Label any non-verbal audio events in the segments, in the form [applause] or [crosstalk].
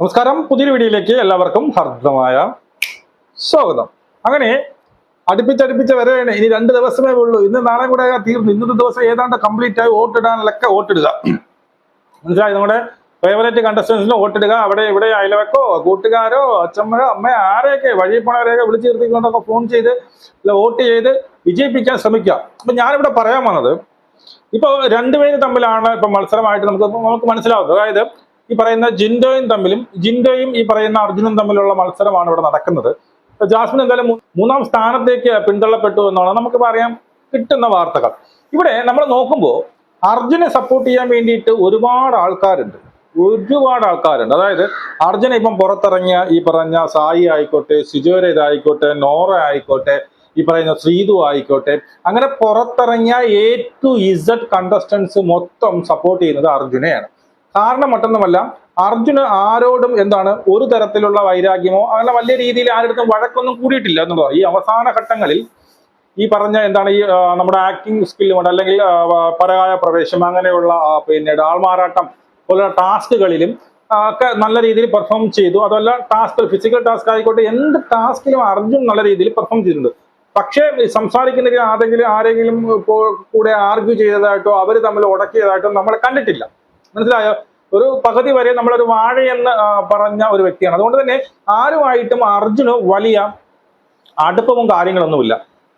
നമസ്കാരം. പുതിയൊരു വീഡിയോയിലേക്ക് എല്ലാവർക്കും ഹർദ്ദമായ സ്വാഗതം. അങ്ങനെ അടുപ്പിച്ചടുപ്പിച്ച് വരെയാണ് ഇനി രണ്ട് ദിവസമേ ഉള്ളൂ. ഇന്ന് നാളെ കൂടെ തീർന്നു. ഇന്നത്തെ ദിവസം ഏതാണ്ട് കംപ്ലീറ്റ് ആയി വോട്ടിടാനൊക്കെ വോട്ടിടുക. മനസ്സിലായി? നമ്മുടെ ഫേവറേറ്റ് കണ്ടസ്റ്റൻസിന് വോട്ടിടുക. അവിടെ ഇവിടെ അയലവക്കോ കൂട്ടുകാരോ അച്ഛമ്മയോ അമ്മയോ ആരെയൊക്കെ വഴി പോണവരെയൊക്കെ വിളിച്ചു നിർത്തിക്കൊണ്ടൊക്കെ ഫോൺ ചെയ്ത് വോട്ട് ചെയ്ത് വിജയിപ്പിക്കാൻ ശ്രമിക്കുക. അപ്പൊ ഞാനിവിടെ പറയാൻ വന്നത് ഇപ്പൊ രണ്ടുപേര് തമ്മിലാണ് ഇപ്പൊ മത്സരമായിട്ട് നമുക്ക് നമുക്ക് മനസ്സിലാവുന്നത്. അതായത് ഈ പറയുന്ന ജിൻഡോയും തമ്മിലും ജിൻഡോയും ഈ പറയുന്ന അർജുനും തമ്മിലുള്ള മത്സരമാണ് ഇവിടെ നടക്കുന്നത്. ജാസ്മിൻ എന്തായാലും മൂന്നാം സ്ഥാനത്തേക്ക് പിന്തള്ളപ്പെട്ടു എന്നാണ് നമുക്ക് പറയാം കിട്ടുന്ന വാർത്തകൾ. ഇവിടെ നമ്മൾ നോക്കുമ്പോൾ അർജുനെ സപ്പോർട്ട് ചെയ്യാൻ വേണ്ടിയിട്ട് ഒരുപാട് ആൾക്കാരുണ്ട്. ഒരുപാട് ആൾക്കാരുണ്ട്. അതായത് അർജുന ഇപ്പം പുറത്തിറങ്ങിയ ഈ പറഞ്ഞ സായി ആയിക്കോട്ടെ സിജോര ഇതായിക്കോട്ടെ നോറ ആയിക്കോട്ടെ ഈ പറയുന്ന ശ്രീതു ആയിക്കോട്ടെ അങ്ങനെ പുറത്തിറങ്ങിയ എ ടു ഇസഡ് കണ്ടസ്റ്റൻസ് മൊത്തം സപ്പോർട്ട് ചെയ്യുന്നത് അർജുനെയാണ്. കാരണം മറ്റൊന്നുമല്ല അർജുന് ആരോടും എന്താണ് ഒരു തരത്തിലുള്ള വൈരാഗ്യമോ അങ്ങനെ വലിയ രീതിയിൽ ആരുടെ വഴക്കൊന്നും കൂടിയിട്ടില്ല എന്നുള്ളതാണ് ഈ അവസാന ഘട്ടങ്ങളിൽ ഈ പറഞ്ഞ എന്താണ് ഈ നമ്മുടെ ആക്ടിങ് സ്കില്ലും അല്ലെങ്കിൽ ആ, വ- പരകായ പ്രവേശം അങ്ങനെയുള്ള പിന്നെ ആൾമാറാട്ടം പോലുള്ള ടാസ്കുകളിലും ഒക്കെ നല്ല രീതിയിൽ പെർഫോം ചെയ്തു. അതല്ല ടാസ്ക് ഫിസിക്കൽ ടാസ്ക് ആയിക്കോട്ടെ എന്ത് ടാസ്കിലും അർജുൻ നല്ല രീതിയിൽ പെർഫോം ചെയ്തിട്ടുണ്ട്. പക്ഷേ സംസാരിക്കുന്ന ആരെങ്കിലും ആരെങ്കിലും കൂടെ ആർഗ്യൂ ചെയ്തതായിട്ടോ അവർ തമ്മിൽ ഉടക്കിയതായിട്ടോ നമ്മൾ കണ്ടിട്ടില്ല. മനസ്സിലായോ? ഒരു പകുതി വരെ നമ്മളൊരു വാഴയെന്ന് പറഞ്ഞ ഒരു വ്യക്തിയാണ്. അതുകൊണ്ട് തന്നെ ആരുമായിട്ടും അർജുന് വലിയ അടുപ്പവും കാര്യങ്ങളൊന്നുമില്ല.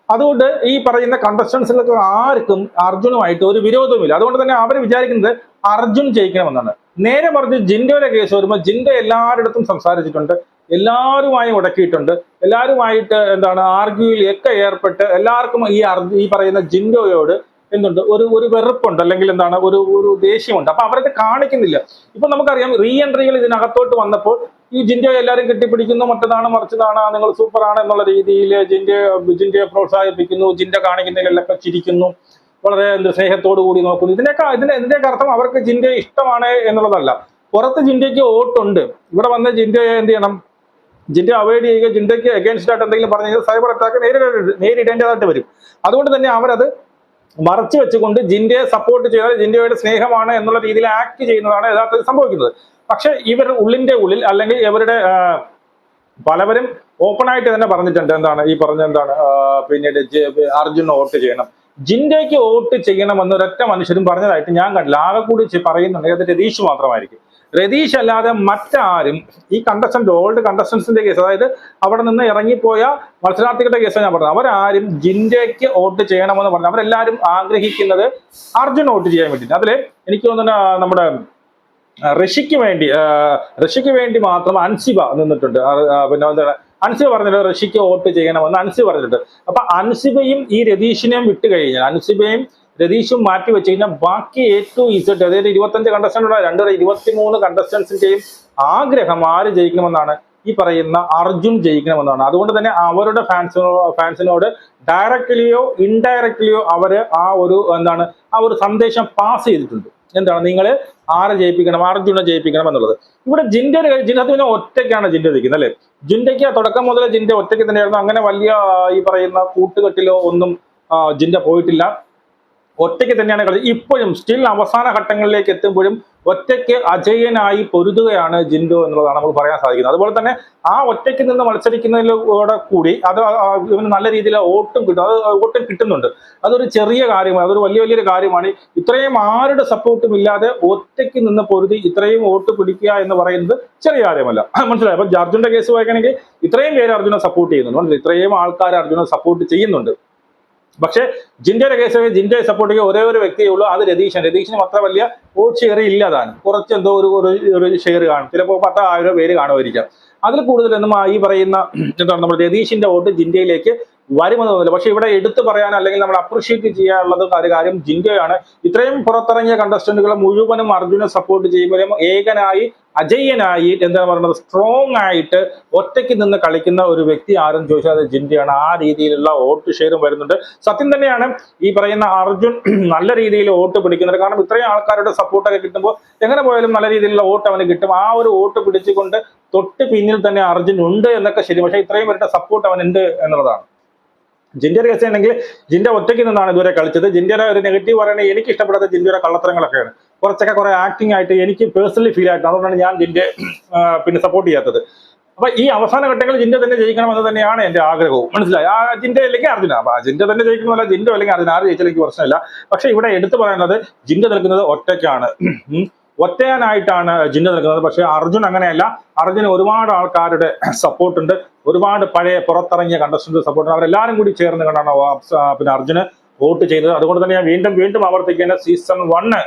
അതുകൊണ്ട് ഈ പറയുന്ന കണ്ടസ്റ്റൻസിലൊക്കെ ആർക്കും അർജുനുമായിട്ട് ഒരു വിരോധവുമില്ല. അതുകൊണ്ട് തന്നെ അവർ വിചാരിക്കുന്നത് അർജുൻ ജയിക്കണമെന്നാണ്. നേരെ മറിച്ച് ജിൻഡോയുടെ കേസ് വരുമ്പോൾ ജിൻഡോ എല്ലാവരിടത്തും സംസാരിച്ചിട്ടുണ്ട്. എല്ലാവരുമായി ഉടക്കിയിട്ടുണ്ട് എല്ലാവരുമായിട്ട് എന്താണ് ആർഗ്യൂയിൽ ഒക്കെ ഏർപ്പെട്ട് എല്ലാവർക്കും ഈ ഈ പറയുന്ന ജിൻഡോയോട് എന്തുണ്ട്? ഒരു ഒരു വെറുപ്പുണ്ട് അല്ലെങ്കിൽ എന്താണ് ഒരു ഒരു ദേഷ്യമുണ്ട്. അപ്പൊ അവരത് കാണിക്കുന്നില്ല. ഇപ്പൊ നമുക്കറിയാം റീ എൻട്രികൾ ഇതിനകത്തോട്ട് വന്നപ്പോൾ ഈ ജിൻഡോയെ എല്ലാവരും കെട്ടിപ്പിടിക്കുന്നു മറ്റതാണ് മറിച്ചതാണ് നിങ്ങൾ സൂപ്പറാണ് എന്നുള്ള രീതിയിൽ ജിൻഡെ ജിൻഡയെ പ്രോത്സാഹിപ്പിക്കുന്നു ജിൻഡ കാണിക്കുന്നതിലെല്ലാം ചിരിക്കുന്നു വളരെ സ്നേഹത്തോടു കൂടി നോക്കുന്നു. ഇതിനൊക്കെ ഇതിന് ഇതിന്റെയൊക്കെ അർത്ഥം അവർക്ക് ജിൻഡയെ ഇഷ്ടമാണ് എന്നുള്ളതല്ല. പുറത്ത് ജിൻഡയ്ക്ക് വോട്ടുണ്ട്. ഇവിടെ വന്ന ജിൻഡയെ എന്ത് ചെയ്യണം? ജിൻഡ അവോയ്ഡ് ചെയ്യുക ജിൻഡയ്ക്ക് അഗേൻസ്റ്റ് ആയിട്ട് എന്തെങ്കിലും പറഞ്ഞു കഴിഞ്ഞാൽ സൈബർ അറ്റാക്ക് നേരിട നേരിടേണ്ടതായിട്ട് വരും. അതുകൊണ്ട് തന്നെ അവരത് മറച്ചു വെച്ചുകൊണ്ട് ജിൻഡയെ സപ്പോർട്ട് ചെയ്താൽ ജിൻഡയുടെ സ്നേഹമാണ് എന്നുള്ള രീതിയിൽ ആക്ട് ചെയ്യുന്നതാണ് യഥാർത്ഥത്തിൽ സംഭവിക്കുന്നത്. പക്ഷെ ഇവർ ഉള്ളിന്റെ ഉള്ളിൽ അല്ലെങ്കിൽ ഇവരുടെ പലവരും ഓപ്പൺ ആയിട്ട് തന്നെ പറഞ്ഞിട്ടുണ്ട് എന്താണ് ഈ പറഞ്ഞ എന്താണ് പിന്നീട് അർജുന വോട്ട് ചെയ്യണം. ജിൻഡയ്ക്ക് വോട്ട് ചെയ്യണമെന്ന് ഒരൊറ്റ മനുഷ്യരും പറഞ്ഞതായിട്ട് ഞാൻ കണ്ടില്ല. ആകെ കൂടി പറയുന്നുണ്ടെങ്കിൽ അത് രതീഷ് മാത്രമായിരിക്കും. രതീഷ് അല്ലാതെ മറ്റാരും ഈ കണ്ടസ്റ്റന്റ് ഓൾഡ് കണ്ടസ്റ്റൻസിന്റെ കേസ് അതായത് അവിടെ നിന്ന് ഇറങ്ങിപ്പോയ മത്സരാർത്ഥികളുടെ കേസ് ഞാൻ പറഞ്ഞത്. അവരാരും ജിൻഡയ്ക്ക് വോട്ട് ചെയ്യണമെന്ന് പറഞ്ഞു അവരെല്ലാവരും ആഗ്രഹിക്കുന്നത് അർജുൻ വോട്ട് ചെയ്യാൻ വേണ്ടിയിട്ട്. അതിൽ എനിക്ക് തോന്നുന്ന നമ്മുടെ ഋഷിക്ക് വേണ്ടി ഋഷിക്ക് വേണ്ടി മാത്രം അൻസിബ നിന്നിട്ടുണ്ട്. പിന്നെ എന്താണ്? അൻസിബ പറഞ്ഞിട്ടുണ്ട് ഋഷിക്ക് വോട്ട് ചെയ്യണമെന്ന് അൻസിബ പറഞ്ഞിട്ടുണ്ട്. അപ്പൊ അൻസിബയും ഈ രതീഷിനെയും വിട്ടുകഴിഞ്ഞാൽ അൻസിബയും രതീഷും മാറ്റി വെച്ച് കഴിഞ്ഞാൽ ബാക്കി എ ടു ഇസഡ് അതായത് ഇരുപത്തഞ്ച് കണ്ടസ്റ്റന്റ് രണ്ട് ഇരുപത്തിമൂന്ന് കണ്ടസ്റ്റൻസിന്റെയും ആഗ്രഹം ആര് ജയിക്കണമെന്നാണ് ഈ പറയുന്ന അർജുൻ ജയിക്കണമെന്നാണ്. അതുകൊണ്ട് തന്നെ അവരുടെ ഫാൻസിനോ ഫാൻസിനോട് ഡയറക്റ്റ്ലിയോ ഇൻഡയറക്റ്റ്ലിയോ അവർ ആ ഒരു എന്താണ് ആ ഒരു സന്ദേശം പാസ് ചെയ്തിട്ടുണ്ട്. എന്താണ് നിങ്ങൾ ആരെ ജയിപ്പിക്കണം അർജുനെ ജയിപ്പിക്കണം എന്നുള്ളത്. ഇവിടെ ജിന്റെ ജിന്നത്ത് പിന്നെ ഒറ്റയ്ക്കാണ് ജിൻഡ നിൽക്കുന്നത് അല്ലേ? ജിൻഡയ്ക്ക് തുടക്കം മുതലേ ജിൻഡ ഒറ്റയ്ക്ക് തന്നെയായിരുന്നു. അങ്ങനെ വലിയ ഈ പറയുന്ന കൂട്ടുകെട്ടിലോ ഒന്നും ജിൻഡ പോയിട്ടില്ല. ഒറ്റയ്ക്ക് തന്നെയാണ് കളി ഇപ്പോഴും സ്റ്റിൽ അവസാന ഘട്ടങ്ങളിലേക്ക് എത്തുമ്പോഴും ഒറ്റയ്ക്ക് അജയനായി പൊരുതുകയാണ് ജിൻഡോ എന്നുള്ളതാണ് നമുക്ക് പറയാൻ സാധിക്കുന്നത്. അതുപോലെ തന്നെ ആ ഒറ്റയ്ക്ക് നിന്ന് മത്സരിക്കുന്നതിലൂടെ കൂടി അത് ഇവന് നല്ല രീതിയിൽ ഓട്ടും കിട്ടും. അത് ഓട്ടും കിട്ടുന്നുണ്ട്. അതൊരു ചെറിയ കാര്യമാണ്. അതൊരു വലിയ വലിയൊരു കാര്യമാണ്. ഇത്രയും ആരുടെ സപ്പോർട്ടും ഇല്ലാതെ ഒറ്റയ്ക്ക് നിന്ന് പൊരുതി ഇത്രയും വോട്ട് പിടിക്കുക എന്ന് പറയുന്നത് ചെറിയ കാര്യമല്ല. [clears throat] മനസ്സിലായി? അപ്പൊ അർജുന്റെ കേസ് വായിക്കണമെങ്കിൽ ഇത്രയും പേര് അർജുനെ സപ്പോർട്ട് ചെയ്യുന്നുണ്ട്. ഇത്രയും ആൾക്കാർ അർജുനെ സപ്പോർട്ട് ചെയ്യുന്നുണ്ട്. പക്ഷേ ജിൻഡയുടെ കേസ് ജിൻഡയെ സപ്പോർട്ട് ചെയ്യുക ഒരേ ഒരു വ്യക്തിയേ ഉള്ളൂ. അത് രതീഷൻ രതീഷിന് അത്ര വലിയ വോട്ട് ഷെയർ ഇല്ലതാണ്. കുറച്ച് എന്തോ ഒരു ഒരു- ഷെയർ കാണും. ചിലപ്പോൾ പത്ത് ആയിരം പേര് കാണുമായിരിക്കാം. അതിൽ കൂടുതലൊന്നും ഈ പറയുന്ന എന്താണ് നമ്മൾ രതീഷിന്റെ വോട്ട് ജിൻഡയിലേക്ക് വരുമെന്ന് തോന്നില്ല പക്ഷെ ഇവിടെ എടുത്തു പറയാൻ അല്ലെങ്കിൽ നമ്മൾ അപ്രീഷിയേറ്റ് ചെയ്യാനുള്ളത് കാര്യം ജിൻഡയാണ്. ഇത്രയും പുറത്തിറങ്ങിയ കണ്ടസ്റ്റന്റുകൾ മുഴുവനും അർജുനെ സപ്പോർട്ട് ചെയ്യുമ്പോഴും ഏകനായി അജയ്യനായി എന്താണ് പറയുന്നത് സ്ട്രോങ് ആയിട്ട് ഒറ്റയ്ക്ക് നിന്ന് കളിക്കുന്ന ഒരു വ്യക്തി ആരും ചോദിച്ചാൽ ജിൻഡയാണ്. ആ രീതിയിലുള്ള വോട്ട് ഷെയറും വരുന്നുണ്ട്. സത്യം തന്നെയാണ് ഈ പറയുന്ന അർജുൻ [clears throat] നല്ല രീതിയിൽ വോട്ട് പിടിക്കുന്നത് കാരണം ഇത്രയും ആൾക്കാരുടെ സപ്പോർട്ടൊക്കെ കിട്ടുമ്പോൾ എങ്ങനെ പോയാലും നല്ല രീതിയിലുള്ള വോട്ട് അവന് കിട്ടും. ആ ഒരു വോട്ട് പിടിച്ചുകൊണ്ട് തൊട്ട് പിന്നിൽ തന്നെ അർജുൻ ഉണ്ട് എന്നൊക്കെ ശരി. പക്ഷേ ഇത്രയും പേരുടെ സപ്പോർട്ട് അവനുണ്ട് എന്നുള്ളതാണ്. ജിൻഡയുടെ കേസ് ആണെങ്കിൽ ജിൻഡ ഒറ്റയ്ക്ക് നിന്നാണ് ഇതുവരെ കളിച്ചത്. ജിൻഡയുടെ ഒരു നെഗറ്റീവ് പറയുന്നത് എനിക്ക് ഇഷ്ടപ്പെടാത്ത ജിൻഡയുടെ കള്ളത്തരങ്ങളൊക്കെയാണ്. കുറച്ചൊക്കെ കുറെ ആക്ടിങ് ആയിട്ട് എനിക്ക് പേഴ്സണലി ഫീൽ ആയിട്ട് അതുകൊണ്ടാണ് ഞാൻ ജിൻഡെ പിന്നെ സപ്പോർട്ട് ചെയ്യാത്തത്. അപ്പൊ ഈ അവസാന ഘട്ടങ്ങളിൽ ജിൻഡ തന്നെ ജയിക്കണമെന്ന് തന്നെയാണ് എന്റെ ആഗ്രഹവും. മനസ്സിലായി? ആ ജിൻഡ അല്ലെങ്കിൽ അർജുന. അപ്പൊ ജിൻഡ തന്നെ ജയിക്കണമല്ല ജിൻഡോ അല്ലെങ്കിൽ അർജുന ആര് ജയിച്ചാലും എനിക്ക് പ്രശ്നമില്ല. പക്ഷെ ഇവിടെ എടുത്തു പറയുന്നത് ജിൻഡ നിൽക്കുന്നത് ഒറ്റയ്ക്കാണ്. ഒറ്റയാനായിട്ടാണ് ജിന്ന നിൽക്കുന്നത്. പക്ഷെ അർജുൻ അങ്ങനെയല്ല. അർജുന് ഒരുപാട് ആൾക്കാരുടെ സപ്പോർട്ടുണ്ട് ഒരുപാട് പഴയ പുറത്തിറങ്ങിയ കണ്ടസ്റ്റന്റ് സപ്പോർട്ട് അവരെല്ലാവരും കൂടി ചേർന്ന് കണ്ടാണ് പിന്നെ അർജുന് വോട്ട് ചെയ്തത്. അതുകൊണ്ട് തന്നെ ഞാൻ വീണ്ടും വീണ്ടും ആവർത്തിക്കേണ്ട സീസൺ വണ്ണ്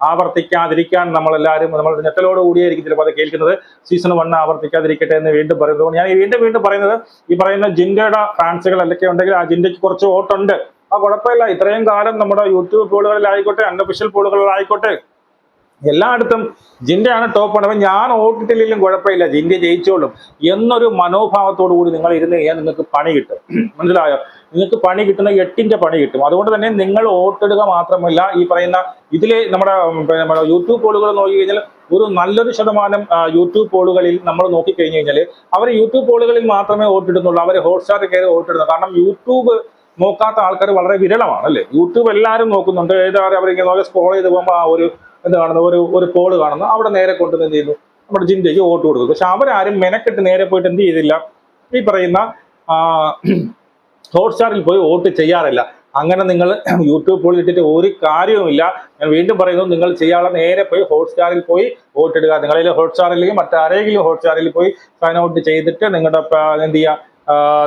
ആവർത്തിക്കാതിരിക്കാൻ നമ്മളെല്ലാവരും നമ്മൾ ഞെട്ടലോട് കൂടിയായിരിക്കും ചിലപ്പോൾ അത് കേൾക്കുന്നത്. സീസൺ വൺ ആവർത്തിക്കാതിരിക്കട്ടെ എന്ന് വീണ്ടും പറയുന്നത് ഞാൻ വീണ്ടും വീണ്ടും പറയുന്നത് ഈ പറയുന്ന ജിൻഡയുടെ ഫാൻസുകൾ എന്തൊക്കെ ഉണ്ടെങ്കിൽ ആ ജിൻഡയ്ക്ക് കുറച്ച് വോട്ടുണ്ട്. ആ കുഴപ്പമില്ല. ഇത്രയും കാലം നമ്മുടെ യൂട്യൂബ് പോളുകളിലായിക്കോട്ടെ അൺഒഫീഷ്യൽ പോളുകളിലായിക്കോട്ടെ. എല്ലായിടത്തും ജിന്റെയാണ് ടോപ്പ് ഉണ്ട് അപ്പം ഞാൻ ഓട്ടിട്ടില്ലെങ്കിലും കുഴപ്പമില്ല. ജിന്റെ ജയിച്ചോളും. എന്നൊരു മനോഭാവത്തോടു കൂടി നിങ്ങൾ ഇരുന്ന് കഴിഞ്ഞാൽ നിങ്ങൾക്ക് പണി കിട്ടും. മനസ്സിലായോ? നിങ്ങൾക്ക് പണി കിട്ടുന്ന എട്ടിന്റെ പണി കിട്ടും. അതുകൊണ്ട് തന്നെ നിങ്ങൾ ഓട്ടിടുക മാത്രമല്ല ഈ പറയുന്ന ഇതിലെ നമ്മുടെ നമ്മുടെ യൂട്യൂബ് പോളുകൾ നോക്കി കഴിഞ്ഞാൽ ഒരു നല്ലൊരു ശതമാനം യൂട്യൂബ് പോളുകളിൽ നമ്മൾ നോക്കിക്കഴിഞ്ഞ് കഴിഞ്ഞാൽ അവർ യൂട്യൂബ് പോളുകളിൽ മാത്രമേ വോട്ടിടുന്നുള്ളൂ. അവർ ഹോട്ട്സ്റ്റാർ കയറി വോട്ടിടുന്നു. കാരണം യൂട്യൂബ് നോക്കാത്ത ആൾക്കാർ വളരെ വിരളമാണ് അല്ലേ? യൂട്യൂബ് എല്ലാവരും നോക്കുന്നുണ്ട്. ഏതാ അവരിങ്ങനെ സ്ക്രോൾ ചെയ്ത് പോകുമ്പോൾ ആ ഒരു എന്ത് കാണുന്നു ഒരു ഒരു പോൾ കാണുന്നു. അവിടെ നേരെ കൊണ്ടുവന്ന് എന്ത് ചെയ്യുന്നു? നമ്മുടെ ജിൻഡയ്ക്ക് വോട്ട് കൊടുത്തു പക്ഷെ അവരാരും മെനക്കെട്ട് നേരെ പോയിട്ട് എന്ത് ചെയ്തില്ല? ഈ പറയുന്ന ഹോട്ട്സ്റ്റാറിൽ പോയി വോട്ട് ചെയ്യാറില്ല. അങ്ങനെ നിങ്ങൾ യൂട്യൂബ് പോളിൽ ഇട്ടിട്ട് ഒരു കാര്യവുമില്ല. ഞാൻ വീണ്ടും പറയുന്നു നിങ്ങൾ ചെയ്യാനുള്ള നേരെ പോയി ഹോട്ട്സ്റ്റാറിൽ പോയി വോട്ട് ഇടുക നിങ്ങളിൽ ഹോട്ട്സ്റ്റാറിലെങ്കിൽ മറ്റാരെങ്കിലും ഹോട്ട്സ്റ്റാറിൽ പോയി സൈൻ ഔട്ട് ചെയ്തിട്ട് നിങ്ങളുടെ എന്ത് ചെയ്യുക?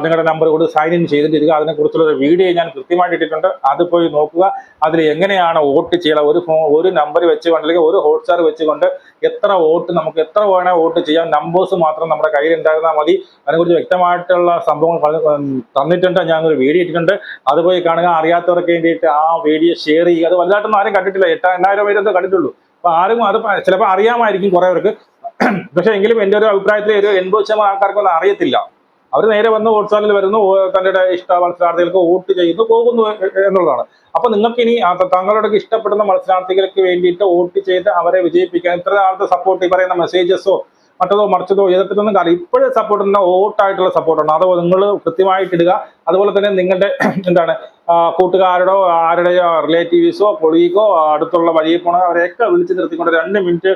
നിങ്ങളുടെ നമ്പർ കൊടുത്ത് സൈൻ ഇൻ ചെയ്തിട്ടിരിക്കുക അതിനെക്കുറിച്ചുള്ള വീഡിയോ ഞാൻ കൃത്യമായിട്ട് ഇട്ടിട്ടുണ്ട്. അത് പോയി നോക്കുക. അതിൽ എങ്ങനെയാണ് വോട്ട് ചെയ്യുക? ഒരു ഫോൺ ഒരു നമ്പർ വെച്ചുകൊണ്ട് അല്ലെങ്കിൽ ഒരു ഹോട്ട്സ്റ്റാർ വെച്ചുകൊണ്ട് എത്ര വോട്ട് നമുക്ക് എത്ര വേണേ വോട്ട് ചെയ്യാം? നമ്പേഴ്സ് മാത്രം നമ്മുടെ കയ്യിൽ ഉണ്ടായിരുന്നാൽ മതി. അതിനെക്കുറിച്ച് വ്യക്തമായിട്ടുള്ള സംഭവങ്ങൾ തന്നിട്ടുണ്ട്. ഞാൻ ഒരു വീഡിയോ ഇട്ടിട്ടുണ്ട്. അത് പോയി കാണുക. അറിയാത്തവർക്ക് വേണ്ടിയിട്ട് ആ വീഡിയോ ഷെയർ ചെയ്യുക. അത് വലുതായിട്ടൊന്നും ആരും കണ്ടിട്ടില്ല. എട്ടാ എണ്ണായിരം പേരെന്തോ കണ്ടിട്ടുള്ളൂ. അപ്പൊ ആരും അത് ചിലപ്പോൾ അറിയാമായിരിക്കും കുറെ പേർക്ക് [clears throat] പക്ഷെ എങ്കിലും എന്റെ ഒരു അഭിപ്രായത്തിൽ ഒരു എൺപത് ശതമാനം ആൾക്കാർക്കൊന്നും അറിയത്തില്ല. അവർ നേരെ വന്ന് വോട്ട്സാപ്പിൽ വരുന്നു ഓ- തന്റെ ഇഷ്ട മത്സരാർത്ഥികൾക്ക് വോട്ട് ചെയ്യുന്നു പോകുന്നു എന്നുള്ളതാണ്. അപ്പൊ നിങ്ങൾക്ക് ഇനി ആ തങ്ങളുടെ ഇഷ്ടപ്പെടുന്ന മത്സരാർത്ഥികൾക്ക് വേണ്ടിയിട്ട് വോട്ട് ചെയ്ത് അവരെ വിജയിപ്പിക്കാൻ ഇത്ര ആളുടെ സപ്പോർട്ട് ഈ പറയുന്ന മെസ്സേജസോ മറ്റതോ മറിച്ചതോ എതിർത്തിട്ടൊന്നും കാര്യം ഇപ്പോഴും സപ്പോർട്ട് ഓട്ടായിട്ടുള്ള സപ്പോർട്ടാണ് അതോ നിങ്ങൾ കൃത്യമായിട്ട് ഇടുക. അതുപോലെ തന്നെ നിങ്ങളുടെ [clears throat] എന്താണ് കൂട്ടുകാരുടെ കൂട്ടുകാരുടോ ആരുടെ റിലേറ്റീവ്സോ കൊളീഗോ അടുത്തുള്ള വഴിയിൽ പോണോ അവരെയൊക്കെ വിളിച്ച് നിർത്തിക്കൊണ്ട് രണ്ട് മിനിറ്റ്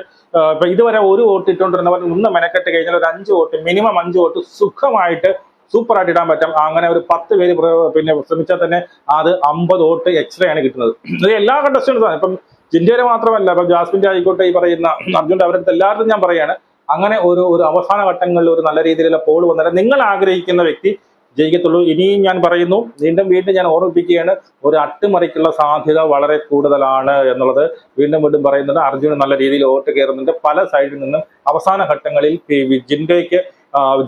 ഇപ്പൊ ഇതുവരെ ഒരു വോട്ട് ഇട്ടുകൊണ്ടിരുന്നവർ ഒന്ന് മെനക്കെട്ട് കഴിഞ്ഞാൽ ഒരു അഞ്ച് വോട്ട് മിനിമം അഞ്ച് വോട്ട് സുഖമായിട്ട് സൂപ്പർ ആയിട്ട് ഇടാൻ പറ്റും. അങ്ങനെ ഒരു പത്ത് പേര് പിന്നെ ശ്രമിച്ചാൽ തന്നെ അത് അമ്പത് വോട്ട് എക്സ്ട്രാ ആണ് കിട്ടുന്നത്. ഇത് എല്ലാ കണ്ടസ്റ്റൻസും ഇപ്പം ജിൻഡയുടെ മാത്രമല്ല ഇപ്പം ജാസ്മിന്റെ ആയിക്കോട്ടെ ഈ പറയുന്ന അർജുന്റെ അവരുടെ എല്ലാവരും ഞാൻ പറയാണ് അങ്ങനെ ഒരു ഒരു അവസാന ഘട്ടങ്ങളിൽ ഒരു നല്ല രീതിയിലുള്ള പോൾ വന്നാൽ നിങ്ങൾ ആഗ്രഹിക്കുന്ന വ്യക്തി ജയിക്കത്തുള്ളൂ. ഇനിയും ഞാൻ പറയുന്നു വീണ്ടും വീണ്ടും ഞാൻ ഓർമ്മിപ്പിക്കുകയാണ് ഒരു അട്ടിമറിക്കുള്ള സാധ്യത വളരെ കൂടുതലാണ് എന്നുള്ളത്. വീണ്ടും വീണ്ടും പറയുന്നത് അർജുന് നല്ല രീതിയിൽ വോട്ട് കയറുന്നുണ്ട്. പല സൈഡിൽ നിന്നും അവസാന ഘട്ടങ്ങളിൽ ജിൻഡയ്ക്ക്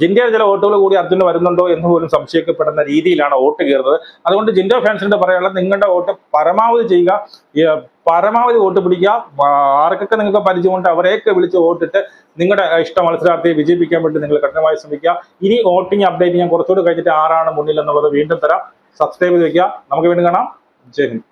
ജിൻഡയ ചില വോട്ടുകൾ കൂടി അർജുന് വരുന്നുണ്ടോ എന്ന് പോലും സംശയിക്കപ്പെടുന്ന രീതിയിലാണ് വോട്ട് കയറുന്നത്. അതുകൊണ്ട് ജിൻഡോ ഫാൻസിന്റെ പറയാനുള്ളത് നിങ്ങളുടെ വോട്ട് പരമാവധി ചെയ്യുക. പരമാവധി വോട്ട് പിടിക്കുക. ആർക്കൊക്കെ നിങ്ങൾക്ക് പരിചയമുണ്ട് അവരെയൊക്കെ വിളിച്ച് വോട്ടിട്ട് നിങ്ങളുടെ ഇഷ്ട മത്സരാർത്ഥിയെ വിജയിപ്പിക്കാൻ വേണ്ടി നിങ്ങൾ കഠിനമായി ശ്രമിക്കുക. ഇനി വോട്ടിംഗ് അപ്ഡേറ്റ് ഞാൻ കുറച്ചുകൂടി കഴിഞ്ഞിട്ട് ആരാണ് മുന്നിൽ എന്നുള്ളത് വീണ്ടും തരാം. സബ്സ്ക്രൈബ് ചെയ്ത് വെക്കുക. നമുക്ക് വീണ്ടും കാണാം. ജയ് ഹിന്ദ്.